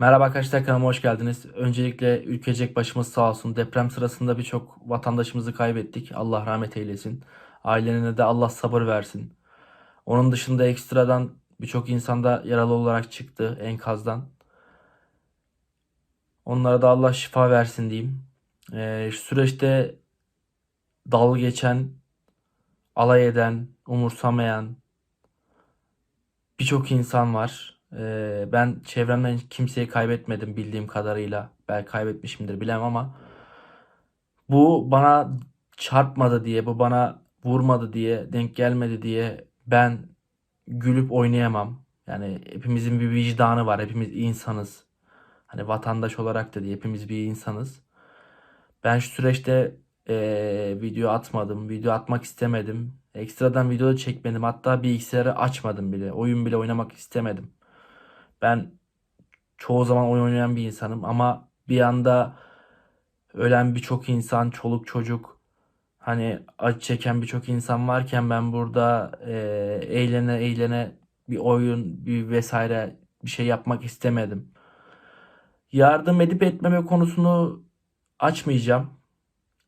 Merhaba arkadaşlar kanalıma hoş geldiniz. Öncelikle ülkecek başımız sağ olsun. Deprem sırasında birçok vatandaşımızı kaybettik. Allah rahmet eylesin. Ailelerine de Allah sabır versin. Onun dışında ekstradan birçok insanda yaralı olarak çıktı enkazdan. Onlara da Allah şifa versin diyeyim. Ee, süreçte dalga geçen, alay eden, umursamayan birçok insan var. Ee, ben çevremden kimseyi kaybetmedim bildiğim kadarıyla. Belki kaybetmişimdir bilemem ama bu bana çarpmadı diye, bu bana vurmadı diye, denk gelmedi diye ben gülüp oynayamam. Yani hepimizin bir vicdanı var. Hepimiz insanız. Hani vatandaş olarak da değil, hepimiz bir insanız. Ben şu süreçte eee, video atmadım, video atmak istemedim. Ekstradan video çekmedim. Hatta bilgisayarı açmadım bile. Oyun bile oynamak istemedim. Ben çoğu zaman oyun oynayan bir insanım ama bir anda ölen birçok insan, çoluk çocuk, hani acı çeken birçok insan varken ben burada eee, eğlene eğlene bir oyun, bir vesaire bir şey yapmak istemedim. Yardım edip etmeme konusunu açmayacağım.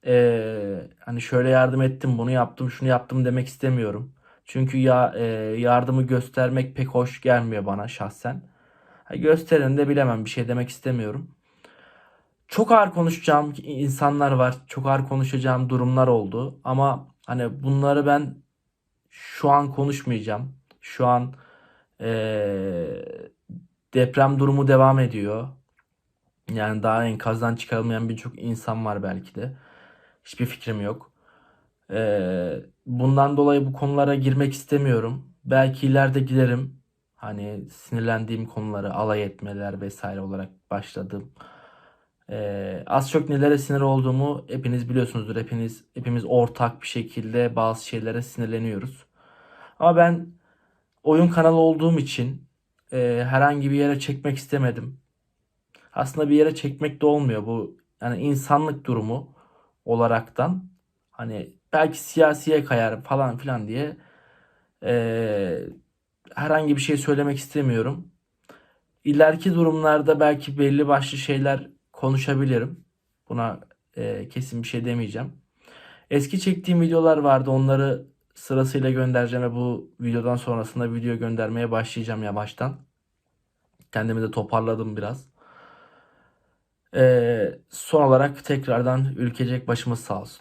Ee, hani şöyle yardım ettim, bunu yaptım, şunu yaptım demek istemiyorum. Çünkü ya e, yardımı göstermek pek hoş gelmiyor bana şahsen. Gösterin de bilemem bir şey demek istemiyorum. Çok ağır konuşacağım insanlar var. Çok ağır konuşacağım durumlar oldu. Ama hani bunları ben şu an konuşmayacağım. Şu an eee, deprem durumu devam ediyor. Yani daha enkazdan çıkarılmayan birçok insan var belki de. Hiçbir fikrim yok. Ee, bundan dolayı bu konulara girmek istemiyorum. Belki ileride giderim. Hani sinirlendiğim konuları alay etmeler vesaire olarak başladım. Ee, az çok nelere sinir olduğumu hepiniz biliyorsunuzdur. Hepiniz hepimiz ortak bir şekilde bazı şeylere sinirleniyoruz. Ama ben oyun kanalı olduğum için e, herhangi bir yere çekmek istemedim. Aslında bir yere çekmek de olmuyor bu. Yani insanlık durumu olaraktan hani belki siyasiye kayar falan filan diye eee, herhangi bir şey söylemek istemiyorum. İleriki durumlarda belki belli başlı şeyler konuşabilirim. Buna eee, kesin bir şey demeyeceğim. Eski çektiğim videolar vardı. Onları sırasıyla göndereceğim ve bu videodan sonrasında video göndermeye başlayacağım yavaştan. Kendimi de toparladım biraz. Ee, son olarak tekrardan ülkecek başımız sağ olsun.